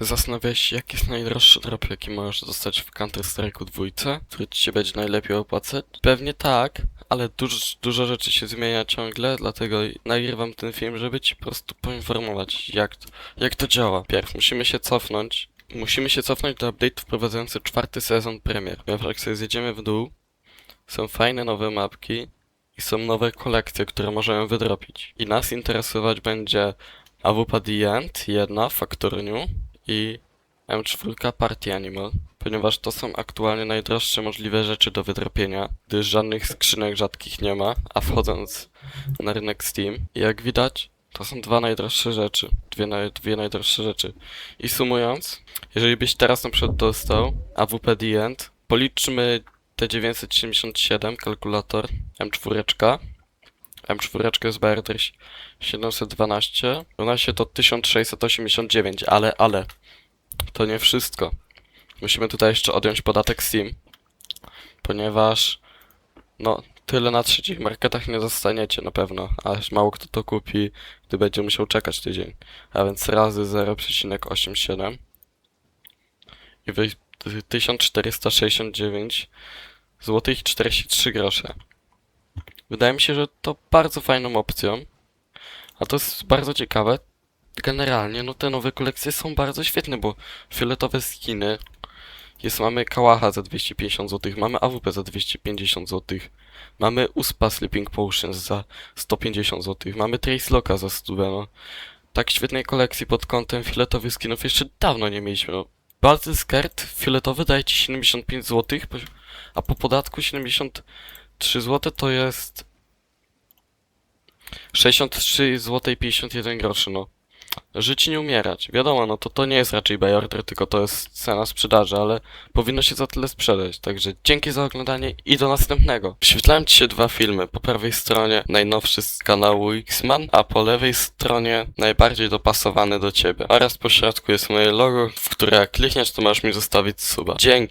Zastanawiałeś się, jaki jest najdroższy drop, jaki możesz dostać w Counter-Strike'u dwójce, który ci się będzie najlepiej opłacać? Pewnie tak, ale dużo, dużo rzeczy się zmienia ciągle, dlatego nagrywam ten film, żeby ci po prostu poinformować, jak, to- jak to działa. Pierw musimy się cofnąć, musimy się cofnąć do update wprowadzający czwarty sezon premier. Jak sobie zjedziemy w dół, są fajne nowe mapki i są nowe kolekcje, które możemy wydropić. I nas interesować będzie AWP The End, jedna, Factor New i M4 Party Animal, ponieważ to są aktualnie najdroższe możliwe rzeczy do wydropienia, gdyż żadnych skrzynek rzadkich nie ma, a wchodząc na rynek Steam, jak widać, to są dwa najdroższe rzeczy, dwie, naj, dwie najdroższe rzeczy. I sumując, jeżeli byś teraz na przykład dostał AWP The End, policzmy T977 kalkulator M4, M4 jest BRD 712, równa się to 1689, ale, ale, to nie wszystko. Musimy tutaj jeszcze odjąć podatek Steam, ponieważ, no, tyle na trzecich marketach nie dostaniecie na pewno, a mało kto to kupi, gdy będzie musiał czekać tydzień. A więc razy 0,87 i wy 1469 zł i 43 grosze. Wydaje mi się, że to bardzo fajną opcją. A to jest bardzo ciekawe. Generalnie, no te nowe kolekcje są bardzo świetne, bo fioletowe skiny. Jest, mamy Kałacha za 250 zł, mamy AWP za 250 zł, mamy USPA Sleeping Potions za 150 zł, mamy Trace Locka za 100 no. Tak świetnej kolekcji pod kątem fioletowych skinów jeszcze dawno nie mieliśmy, no. Balty Skirt fioletowy daje ci 75 zł, a po podatku 73 zł to jest 63 zł 51 groszy, no. Żyć i nie umierać. Wiadomo, no to to nie jest raczej buy order, tylko to jest cena sprzedaży, ale powinno się za tyle sprzedać. Także dzięki za oglądanie i do następnego. Wyświetlałem ci się dwa filmy. Po prawej stronie najnowszy z kanału Xman, a po lewej stronie najbardziej dopasowany do ciebie. Oraz po środku jest moje logo, w które jak klikniesz, to możesz mi zostawić suba. Dzięki.